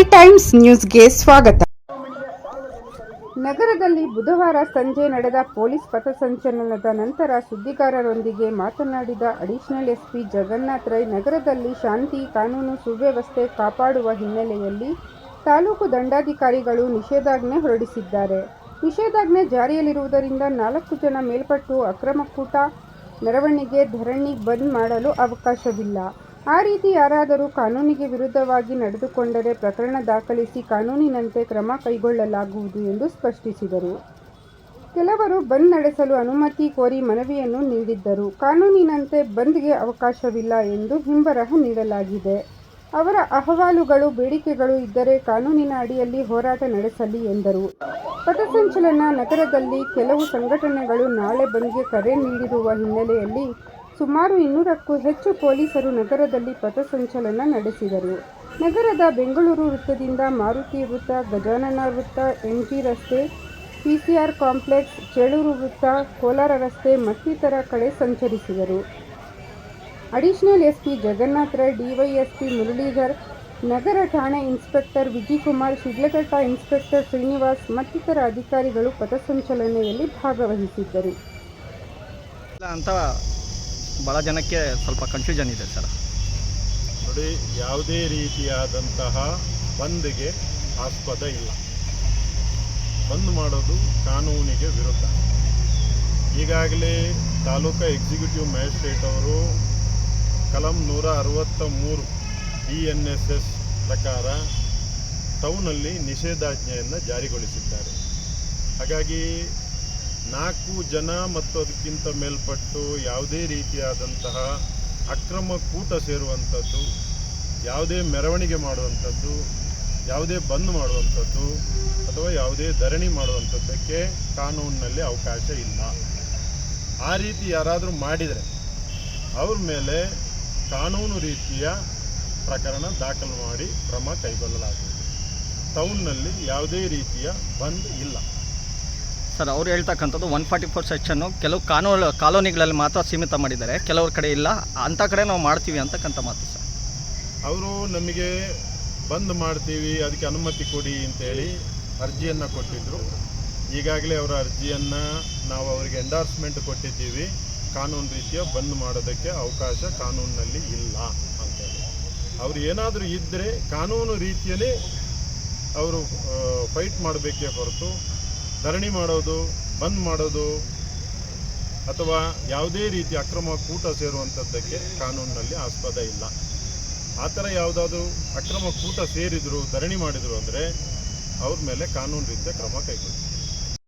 Times ನ್ಯೂಸ್ಗೆ ಸ್ವಾಗತ. ನಗರದಲ್ಲಿ ಬುಧವಾರ ಸಂಜೆ ನಡೆದ ಪೊಲೀಸ್ ಪಥಸಂಚಲನದ ನಂತರ ಸುದ್ದಿಗಾರರೊಂದಿಗೆ ಮಾತನಾಡಿದ ಅಡಿಷನಲ್ ಎಸ್ಪಿ ಜಗನ್ನಾಥ್ ರೈ, ನಗರದಲ್ಲಿ ಶಾಂತಿ, ಕಾನೂನು ಸುವ್ಯವಸ್ಥೆ ಕಾಪಾಡುವ ಹಿನ್ನೆಲೆಯಲ್ಲಿ ತಾಲೂಕು ದಂಡಾಧಿಕಾರಿಗಳು ನಿಷೇಧಾಜ್ಞೆ ಹೊರಡಿಸಿದ್ದಾರೆ. ನಿಷೇಧಾಜ್ಞೆ ಜಾರಿಯಲ್ಲಿರುವುದರಿಂದ ನಾಲ್ಕು ಜನ ಮೇಲ್ಪಟ್ಟು ಅಕ್ರಮಕೂಟ ಮೆರವಣಿಗೆ, ಧರಣಿ ಬಂದ್ ಮಾಡಲು ಅವಕಾಶವಿಲ್ಲ. ಆ ರೀತಿ ಯಾರಾದರೂ ಕಾನೂನಿಗೆ ವಿರುದ್ಧವಾಗಿ ನಡೆದುಕೊಂಡರೆ ಪ್ರಕರಣ ದಾಖಲಿಸಿ ಕಾನೂನಿನಂತೆ ಕ್ರಮ ಕೈಗೊಳ್ಳಲಾಗುವುದು ಎಂದು ಸ್ಪಷ್ಟಿಸಿದರು. ಕೆಲವರು ಬಂದ್ ನಡೆಸಲು ಅನುಮತಿ ಕೋರಿ ಮನವಿಯನ್ನು ನೀಡಿದ್ದರು. ಕಾನೂನಿನಂತೆ ಬಂದ್ಗೆ ಅವಕಾಶವಿಲ್ಲ ಎಂದು ಹಿಂಬರಹ ನೀಡಲಾಗಿದೆ. ಅವರ ಅಹವಾಲುಗಳು, ಬೇಡಿಕೆಗಳು ಇದ್ದರೆ ಕಾನೂನಿನ ಅಡಿಯಲ್ಲಿ ಹೋರಾಟ ನಡೆಸಲಿ ಎಂದರು. ಪಥಸಂಚಲನ ನಗರದಲ್ಲಿ ಕೆಲವು ಸಂಘಟನೆಗಳು ನಾಳೆ ಬಂದ್ಗೆ ಕರೆ ನೀಡಿರುವ ಹಿನ್ನೆಲೆಯಲ್ಲಿ ಸುಮಾರು ಇನ್ನೂರಕ್ಕೂ ಹೆಚ್ಚು ಪೊಲೀಸರು ನಗರದಲ್ಲಿ ಪಥಸಂಚಲನ ನಡೆಸಿದರು. ನಗರದ ಬೆಂಗಳೂರು ವೃತ್ತದಿಂದ ಮಾರುತಿ ವೃತ್ತ, ಗಜಾನನ ವೃತ್ತ ಎಂಜಿ ರಸ್ತೆ, ಪಿಸಿಆರ್ ಕಾಂಪ್ಲೆಕ್ಸ್, ಚೇಳೂರು ವೃತ್ತ, ಕೋಲಾರ ರಸ್ತೆ ಮತ್ತಿತರ ಕಡೆ ಸಂಚರಿಸಿದರು. Additional SP Jagannath Rai DYSP Muralidhar, ನಗರ ಠಾಣೆ ಇನ್ಸ್ಪೆಕ್ಟರ್ ವಿಜಿಕುಮಾರ್ ಶಿಡ್ಲಘಟ್ಟ, ಇನ್ಸ್ಪೆಕ್ಟರ್ ಶ್ರೀನಿವಾಸ್ ಮತ್ತಿತರ ಅಧಿಕಾರಿಗಳು ಪಥಸಂಚಲನೆಯಲ್ಲಿ ಭಾಗವಹಿಸಿದ್ದರು. ಭಾಳ ಜನಕ್ಕೆ ಸ್ವಲ್ಪ ಕನ್ಫ್ಯೂಷನ್ ಇದೆ ಸರ್. ನೋಡಿ, ಯಾವುದೇ ರೀತಿಯಾದಂತಹ ಬಂದ್ಗೆ ಆಸ್ಪದ ಇಲ್ಲ. ಬಂದ್ ಮಾಡೋದು ಕಾನೂನಿಗೆ ವಿರುದ್ಧ. ಈಗಾಗಲೇ ತಾಲೂಕಾ ಎಕ್ಸಿಕ್ಯೂಟಿವ್ ಮ್ಯಾಜಿಸ್ಟ್ರೇಟ್ ಅವರು ಕಲಂ ನೂರ ಅರವತ್ತ ಮೂರು ಬಿ ಎನ್ ಎಸ್ ಎಸ್ ಪ್ರಕಾರ ಟೌನಲ್ಲಿ ನಿಷೇಧಾಜ್ಞೆಯನ್ನು ಜಾರಿಗೊಳಿಸಿದ್ದಾರೆ. ಹಾಗಾಗಿ ನಾಲ್ಕು ಜನ ಮತ್ತು ಅದಕ್ಕಿಂತ ಮೇಲ್ಪಟ್ಟು ಯಾವುದೇ ರೀತಿಯಾದಂತಹ ಅಕ್ರಮ ಕೂಟ ಸೇರುವಂಥದ್ದು, ಯಾವುದೇ ಮೆರವಣಿಗೆ ಮಾಡುವಂಥದ್ದು, ಯಾವುದೇ ಬಂದ್ ಮಾಡುವಂಥದ್ದು ಅಥವಾ ಯಾವುದೇ ಧರಣಿ ಮಾಡುವಂಥದ್ದಕ್ಕೆ ಕಾನೂನಿನಲ್ಲಿ ಅವಕಾಶ ಇಲ್ಲ. ಆ ರೀತಿ ಯಾರಾದರೂ ಮಾಡಿದರೆ ಅವ್ರ ಮೇಲೆ ಕಾನೂನು ರೀತಿಯ ಪ್ರಕರಣ ದಾಖಲು ಮಾಡಿ ಕ್ರಮ ಕೈಗೊಳ್ಳಲಾಗುವುದು. ಟೌನ್ನಲ್ಲಿ ಯಾವುದೇ ರೀತಿಯ ಬಂದ್ ಇಲ್ಲ. ಸರ್, ಅವ್ರು ಹೇಳ್ತಕ್ಕಂಥದ್ದು ಒನ್ ಫಾರ್ಟಿ ಫೋರ್ ಸೆಕ್ಷನ್ನು ಕೆಲವು ಕಾನೂನು, ಕಾಲೋನಿಗಳಲ್ಲಿ ಮಾತ್ರ ಸೀಮಿತ ಮಾಡಿದ್ದಾರೆ. ಕೆಲವ್ರ ಕಡೆ ಇಲ್ಲ. ಅಂಥ ಕಡೆ ನಾವು ಮಾಡ್ತೀವಿ ಅಂತಕ್ಕಂಥ ಮಾತು ಸರ್. ಅವರು ನಮಗೆ ಬಂದ್ ಮಾಡ್ತೀವಿ, ಅದಕ್ಕೆ ಅನುಮತಿ ಕೊಡಿ ಅಂತೇಳಿ ಅರ್ಜಿಯನ್ನು ಕೊಟ್ಟಿದ್ದರು ಈಗಾಗಲೇ ಅವರ ಅರ್ಜಿಯನ್ನು ನಾವು ಅವರಿಗೆ ಎಂಡಾರ್ಸ್ಮೆಂಟ್ ಕೊಟ್ಟಿದ್ದೀವಿ. ಕಾನೂನು ರೀತಿಯ ಬಂದ್ ಮಾಡೋದಕ್ಕೆ ಅವಕಾಶ ಕಾನೂನಿನಲ್ಲಿ ಇಲ್ಲ ಅಂತೇಳಿ. ಅವರು ಏನಾದರೂ ಇದ್ದರೆ ಕಾನೂನು ರೀತಿಯಲ್ಲೇ ಅವರು ಫೈಟ್ ಮಾಡಬೇಕೇ ಹೊರತು ಧರಣಿ ಮಾಡೋದು, ಬಂದ್ ಮಾಡೋದು, ಅಥವಾ ಯಾವುದೇ ರೀತಿ ಅಕ್ರಮ ಕೂಟ ಸೇರುವಂಥದ್ದಕ್ಕೆ ಕಾನೂನಿನಲ್ಲಿ ಆಸ್ಪದ ಇಲ್ಲ. ಆ ಥರ ಯಾವುದಾದ್ರೂ ಅಕ್ರಮ ಕೂಟ ಸೇರಿದ್ರು, ಧರಣಿ ಮಾಡಿದರು ಅಂದರೆ ಅವ್ರ ಮೇಲೆ ಕಾನೂನು ರೀತಿಯ ಕ್ರಮ ಕೈಗೊಳ್ತೀವಿ